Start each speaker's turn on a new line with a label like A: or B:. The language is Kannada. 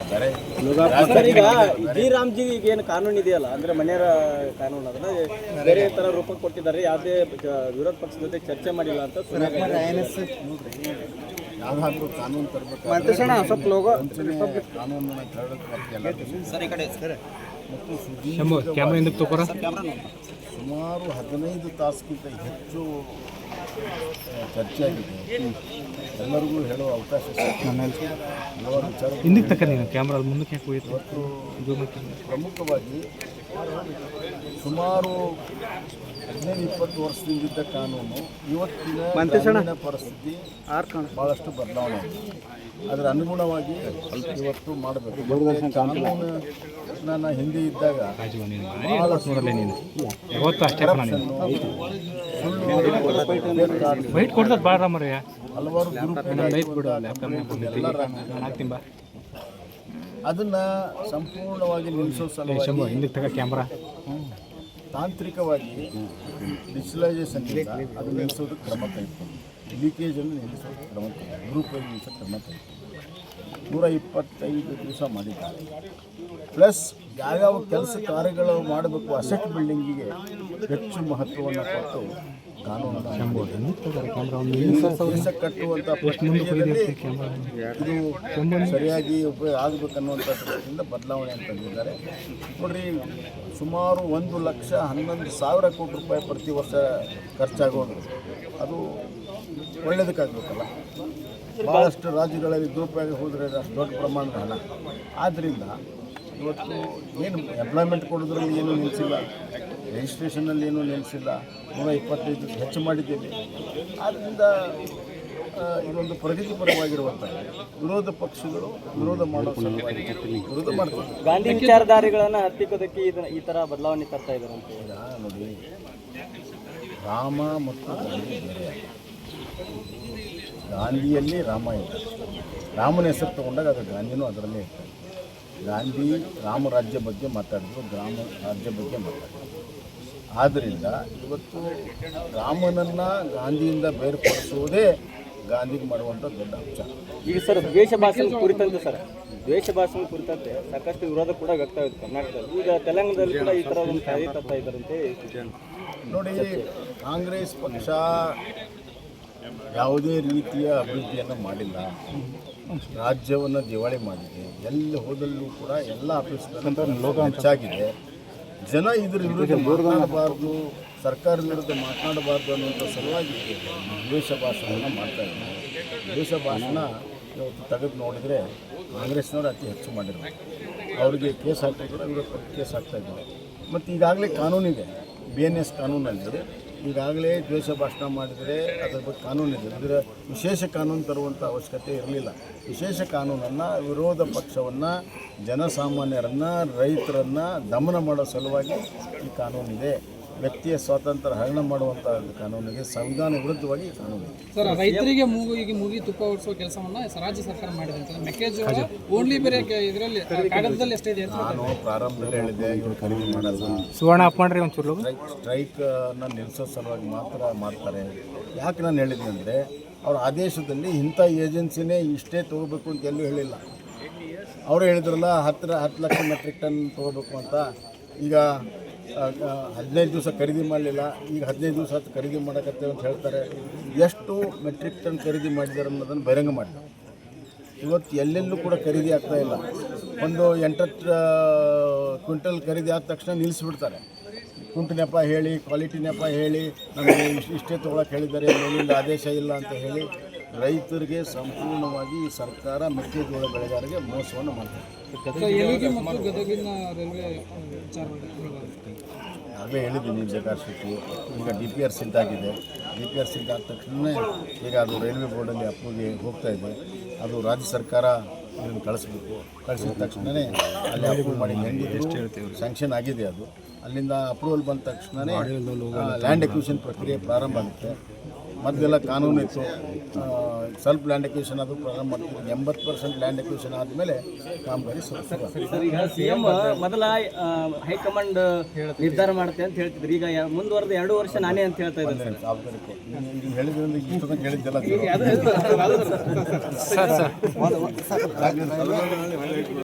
A: ಸರ್ ಈಗ ಜಿ ರಾಮ್ಜಿ ಏನು ಕಾನೂನು ಇದೆಯಲ್ಲ ಅಂದ್ರೆ ಮನೆಯರ ಕಾನೂನು ಅದನ್ನ ಬೇರೆ ತರ ರೂಪ ಕೊಟ್ಟಿದ್ದಾರೆ ಯಾವುದೇ ವಿರೋಧ ಪಕ್ಷದ ಜೊತೆ ಚರ್ಚೆ ಮಾಡಿಲ್ಲ ಅಂತ ಸುರೇಶ್
B: ಯಾವ್ದಾದ್ರು ಕಾನೂನು ತರಬೇಕಾದ್ರೆ
A: ಸ್ವಲ್ಪ ಲೋಗೋ
B: ಕಾನೂನನ್ನ ಕೇಳೋದು
A: ಸರ್ ಈ ಕಡೆ
B: ಮತ್ತು ಸುದೀರ್ಘ
C: ಶಂಭು ಕ್ಯಾಮ್ರಾ ಹಿಂದಕ್ಕೆ ತಗೋರ?
B: ಸುಮಾರು ಹದಿನೈದು ತಾಸಿಗಿಂತ ಹೆಚ್ಚು ಚರ್ಚೆ ಆಗಿದೆ ಎಲ್ಲರಿಗೂ ಹೇಳುವ ಅವಕಾಶ. ಹಲವಾರು ವಿಚಾರ
C: ಹಿಂದಕ್ಕೆ ತಕ್ಕ ನೀನು ಕ್ಯಾಮ್ರಾ ಮುಂದಕ್ಕೆ ಯಾಕೆ ಹೋಯ್ತು
B: ಇವತ್ತು
C: ಜೂಮ್
B: ಪ್ರಮುಖವಾಗಿ ಸುಮಾರು ಹದಿನೈದು ಇಪ್ಪತ್ತು ವರ್ಷದಿಂದಿದ್ದ ಕಾನೂನು. ಇವತ್ತಿನ ಗ್ರಾಮೀಣ ಪರಿಸ್ಥಿತಿ ಭಾಳಷ್ಟು ಬದಲಾವಣೆ ಆಗಿದೆ. ಅದರ ಅನುಗುಣವಾಗಿ ಇವತ್ತು ಮಾಡಬೇಕು. ಕಾನೂನು ನಾನು? ಹಿಂದೆ. ಇದ್ದಾಗ ಹಲವಾರು ಅದನ್ನ ಸಂಪೂರ್ಣವಾಗಿ ನಿಲ್ಲಿಸೋ ಸಲುವಾಗಿ
C: ಕ್ಯಾಮ್ರಾ
B: ತಾಂತ್ರಿಕವಾಗಿ ಡಿಜಿಟಲೈಸೇಷನ್ ಅದು ನಿಲ್ಲಿಸೋದಕ್ಕೆ ಕ್ರಮ ತೆಗೆದುಕೊಂಡು ಲೀಕೇಜನ್ನು ನಿಲ್ಲಿಸೋದಕ್ಕೆ ಕ್ರಮ ತೆಗೆದು ಗ್ರೂಪ್ ನಿಲ್ಲಿಸೋ ಕ್ರಮ ತೆಗೆದುಕೊಂಡು ನೂರ ಇಪ್ಪತ್ತೈದು ದಿವಸ ಮಾಡಿದ್ದಾರೆ. ಪ್ಲಸ್ ಯಾವ್ಯಾವ ಕೆಲಸ ಕಾರ್ಯಗಳು ಮಾಡಬೇಕು ಅಸೆಟ್ ಬಿಲ್ಡಿಂಗಿಗೆ ಹೆಚ್ಚು ಮಹತ್ವವನ್ನು ಕೊಟ್ಟು ಕಟ್ಟುವಂಥ ಇದು ಸರಿಯಾಗಿ ಉಪಯೋಗ ಆಗಬೇಕನ್ನುವಂಥ ದೃಷ್ಟಿಯಿಂದ ಬದಲಾವಣೆ ತಂದಿದ್ದಾರೆ ನೋಡ್ರಿ ಸುಮಾರು ಒಂದು ಲಕ್ಷ ಹನ್ನೊಂದು ಸಾವಿರ ಕೋಟಿ ರೂಪಾಯಿ ಪ್ರತಿ ವರ್ಷ ಖರ್ಚಾಗೋದು ಅದು ಒಳ್ಳೆಯದಕ್ಕಾಗಬೇಕಲ್ಲ ಭಾಳಷ್ಟು ರಾಜ್ಯಗಳಲ್ಲಿ ದುರುಪಯೋಗ ಹೋದರೆ ಅಷ್ಟು ದೊಡ್ಡ ಪ್ರಮಾಣದ ಹಣ ಆದ್ದರಿಂದ ಇವತ್ತು ಏನು ಎಂಪ್ಲಾಯ್ಮೆಂಟ್ ಕೊಡೋದ್ರಲ್ಲಿ ಏನೂ ನಿಲ್ಲಿಸಿಲ್ಲ ರಿಜಿಸ್ಟ್ರೇಷನಲ್ಲಿ ಏನೂ ನಿಲ್ಲಿಸಿಲ್ಲ. ನೂರ ಇಪ್ಪತ್ತೈದು ಹೆಚ್ಚು ಮಾಡಿದ್ದೇವೆ. ಆದ್ದರಿಂದ ಇದೊಂದು ಪ್ರಗತಿಪರವಾಗಿರುವಂಥ ವಿರೋಧ ಪಕ್ಷಗಳು ವಿರೋಧ ಮಾಡೋ ಸಲುವಾಗಿ ವಿರೋಧ ಮಾಡ್ತಾರೆ.
A: ಗಾಂಧಿ ವಿಚಾರಧಾರೆಗಳನ್ನು ಹತ್ತಿಕ್ಕೋದಕ್ಕೆ ಇದನ್ನ ಈ ಥರ ಬದಲಾವಣೆ ತರ್ತಾ ಇದ್ದಾರೆ ಅಂತ
B: ನೋಡಿ ರಾಮ ಮತ್ತು ಗಾಂಧಿ ಬೇರೆ. ಗಾಂಧಿಯಲ್ಲಿ ರಾಮ ಇದೆ ರಾಮನ ಹೆಸರು ತಗೊಂಡಾಗ ಅದು ಗಾಂಧಿನೂ ಅದರಲ್ಲೇ ಇರ್ತಾರೆ. ಗಾಂಧಿ ರಾಮ ರಾಜ್ಯ ಬಗ್ಗೆ ಮಾತಾಡಿದ್ರು ಗ್ರಾಮ ರಾಜ್ಯ ಬಗ್ಗೆ ಮಾತಾಡಿದ್ರು. ಆದ್ದರಿಂದ ಇವತ್ತು ರಾಮನನ್ನು ಗಾಂಧಿಯಿಂದ ಬೇರ್ಪಡಿಸುವುದೇ ಗಾಂಧಿಗೆ ಮಾಡುವಂಥ ದೊಡ್ಡ ಅಂಶ.
A: ಈಗ ಸರ್ ದ್ವೇಷ ಭಾಷಣ ಕುರಿತಂತೆ ಸರ್ ದ್ವೇಷ ಭಾಷೆ ಕುರಿತಂತೆ ಸಾಕಷ್ಟು ವಿರೋಧ ಕೂಡ ವ್ಯಕ್ತವಾಗಿದೆ ಕರ್ನಾಟಕದಲ್ಲಿ. ಈಗ ತೆಲಂಗಾಣದಲ್ಲಿ ಕೂಡ ಈ ಥರ ಒಂದು ತಾಯಿ ತರ್ತಾ ಇದ್ದಾರಂತೆ.
B: ನೋಡಿ ಕಾಂಗ್ರೆಸ್ ಪಕ್ಷ ಯಾವುದೇ ರೀತಿಯ ಅಭಿವೃದ್ಧಿಯನ್ನು ಮಾಡಿಲ್ಲ. ರಾಜ್ಯವನ್ನು ದಿವಾಳಿ ಮಾಡಿದೆ. ಎಲ್ಲಿ ಹೋದಲ್ಲೂ ಕೂಡ ಎಲ್ಲ ಆಫೀಸ್ಗಳು ಹೆಚ್ಚಾಗಿದೆ. ಜನ ಇದ್ರ ವಿರುದ್ಧ ಮಾತನಾಡಬಾರ್ದು ಸರ್ಕಾರದ ವಿರುದ್ಧ ಮಾತನಾಡಬಾರ್ದು ಅನ್ನುವಂಥ ಸಲುವಾಗಿ ದ್ವೇಷ ಭಾಷಣವನ್ನು ಮಾಡ್ತಾ ಇದ್ದಾರೆ. ದ್ವೇಷ ಭಾಷಣ ಇವತ್ತು ತೆಗೆದು ನೋಡಿದರೆ ಕಾಂಗ್ರೆಸ್ನವರು ಅತಿ ಹೆಚ್ಚು ಮಾಡಿರೋದು ಅವರಿಗೆ ಕೇಸ್ ಹಾಕ್ತಿದ್ದಾರೆ ವಿರೋಧ ಇವರು ಕೇಸ್ ಹಾಕ್ತಾ ಇದ್ದಾರೆ. ಮತ್ತು ಈಗಾಗಲೇ ಕಾನೂನಿದೆ. ಬಿ ಎನ್ ಎಸ್ ಕಾನೂನಲ್ಲಿ ಈಗಾಗಲೇ ದ್ವೇಷ ಭಾಷಣ ಮಾಡಿದರೆ ಅದರ ಬಗ್ಗೆ ಕಾನೂನಿದೆ ಇದರ ವಿಶೇಷ ಕಾನೂನು ತರುವಂಥ ಅವಶ್ಯಕತೆ ಇರಲಿಲ್ಲ. ವಿಶೇಷ ಕಾನೂನನ್ನು ವಿರೋಧ ಪಕ್ಷವನ್ನು, ಜನಸಾಮಾನ್ಯರನ್ನು, ರೈತರನ್ನು ದಮನ ಮಾಡೋ ಸಲುವಾಗಿ ಈ ಕಾನೂನಿದೆ. ವ್ಯಕ್ತಿಯ ಸ್ವಾತಂತ್ರ್ಯ ಹರಣ ಮಾಡುವಂಥ ಕಾನೂನಿಗೆ ಸಂವಿಧಾನ ವಿರುದ್ಧವಾಗಿ ಕಾನೂನು
D: ಸರ್ ರೈತರಿಗೆ ಮೂಗಿಗೆ ಮೂಗಿ ತುಪ್ಪ ಓಡಿಸುವ ಕೆಲಸವನ್ನ ರಾಜ್ಯ ಸರ್ಕಾರ ಮಾಡಿದೆ ಅಂತ ಮೆಕ್ಕೆಜೋಳ ಓನ್ಲಿ ಬೇರೆ ಇದರಲ್ಲಿ ಕಾಗದದಲ್ಲಿ ಎಷ್ಟೇ ಇದೆ ಅಂತ
B: ನಾನು ಪ್ರಾರಂಭದಲ್ಲಿ ಹೇಳಿದ್ದೆ ಇವರು ಖರೀದಿ ಮಾಡಲ್ಲ
C: ಸುವರ್ಣ ಅಪ್ ಮಾಡ್ರಿ ಒಂಚೂರು
B: ನಾನು ನಿಲ್ಲಿಸೋ ಸಲುವಾಗಿ ಮಾತ್ರ ಮಾಡ್ತಾರೆ. ಯಾಕೆ ನಾನು ಹೇಳಿದ್ದೆ ಅಂದರೆ ಅವ್ರ ಆದೇಶದಲ್ಲಿ ಇಂಥ ಏಜೆನ್ಸಿನೇ ಇಷ್ಟೇ ತೊಗೋಬೇಕು ಅಂತ ಎಲ್ಲೂ ಹೇಳಿಲ್ಲ. ಅವರು ಹೇಳಿದ್ರಲ್ಲ ಹತ್ತಿರ ಹತ್ತು ಲಕ್ಷ ಮೆಟ್ರಿಕ್ ಟನ್ ತೊಗೋಬೇಕು ಅಂತ. ಈಗ ಹದಿನೈದು ದಿವಸ ಖರೀದಿ ಮಾಡಲಿಲ್ಲ. ಈಗ ಹದಿನೈದು ದಿವಸ ಹತ್ತು ಖರೀದಿ ಮಾಡಕತ್ತೇವೆ ಅಂತ ಹೇಳ್ತಾರೆ. ಎಷ್ಟು ಮೆಟ್ರಿಕ್ ಟನ್ ಖರೀದಿ ಮಾಡಿದ್ದಾರೆ ಅನ್ನೋದನ್ನು ಬಹಿರಂಗ ಮಾಡಿದೆ ಇವತ್ತು ಎಲ್ಲೆಲ್ಲೂ ಕೂಡ ಖರೀದಿ ಆಗ್ತಾ ಇಲ್ಲ. ಒಂದು ಎಂಟತ್ತು ಕ್ವಿಂಟಲ್ ಖರೀದಿ ಆದ ತಕ್ಷಣ ನಿಲ್ಲಿಸ್ಬಿಡ್ತಾರೆ. ಕುಂಟು ನೆಪ ಹೇಳಿ, ಕ್ವಾಲಿಟಿ ನೆಪ ಹೇಳಿ, ನಮಗೆ ಇಷ್ಟು ತೊಗೊಳಕ್ಕೆ ಹೇಳಿದ್ದಾರೆ ಆದೇಶ ಇಲ್ಲ ಅಂತ ಹೇಳಿ. ರೈತರಿಗೆ ಸಂಪೂರ್ಣವಾಗಿ ಈ ಸರ್ಕಾರ ಮೆಕ್ಕೆಜೋಳ ಬೆಳೆಗಾರರಿಗೆ ಮೋಸವನ್ನು ಮಾಡ್ತಾರೆ ಅದೇ ಹೇಳಿದ್ದೀನಿ ಬೇಕಾದಷ್ಟು ಈಗ ಡಿ ಪಿ ಆರ್ ಸಿಲ್ಟ್ ಆಗಿದೆ. ಡಿ ಪಿ ಆರ್ ಸಿಲ್ಟ್ ಆದ ತಕ್ಷಣ ಈಗ ಅದು ರೈಲ್ವೆ ಬೋರ್ಡಲ್ಲಿ ಅಪ್ಪಿಗೆ ಹೋಗ್ತಾ ಇದೆ. ಅದು ರಾಜ್ಯ ಸರ್ಕಾರ ಇದನ್ನು ಕಳಿಸ್ಬೇಕು. ಕಳಿಸಿದ ತಕ್ಷಣವೇ ಅಲ್ಲಿ ಅಪ್ರೂವ್ ಮಾಡಿ ಸ್ಯಾಂಕ್ಷನ್ ಆಗಿದೆ ಅದು. ಅಲ್ಲಿಂದ ಅಪ್ರೂವಲ್ ಬಂದ ತಕ್ಷಣವೇ ಲ್ಯಾಂಡ್ ಎಕ್ವಿಷನ್ ಪ್ರಕ್ರಿಯೆ ಪ್ರಾರಂಭ ಆಗುತ್ತೆ. ಮೊದಲೆಲ್ಲ ಕಾನೂನು ಇತ್ತು ಸ್ವಲ್ಪ ಲ್ಯಾಂಡ್ ಎಕ್ವಿಷನ್ ಅದು ಪ್ರಾರಂಭ ಮಾಡ್ತೀವಿ ಎಂಬತ್ತು ಪರ್ಸೆಂಟ್ ಲ್ಯಾಂಡ್ ಎಕ್ವಿಷನ್ ಆದಮೇಲೆ ಕಾಮಗಾರಿ ಸರಿ ಶುರು
A: ಸರ್ ಈಗ ಸಿಎಂ ಮೊದಲ ಹೈಕಮಾಂಡ್ ನಿರ್ಧಾರ ಮಾಡುತ್ತೆ ಅಂತ ಹೇಳ್ತಿದ್ರು ಈಗ ಮುಂದುವರೆದ ಎರಡು ವರ್ಷ ನಾನೇ ಅಂತ ಹೇಳ್ತಾ
B: ಇದ್ದೇನೆ ಹೇಳಿದ್ರಿಂದ ಇಷ್ಟೊಂದು ಹೇಳಿದ್ದೆಲ್ಲ
C: ಸರ್ ಸರ್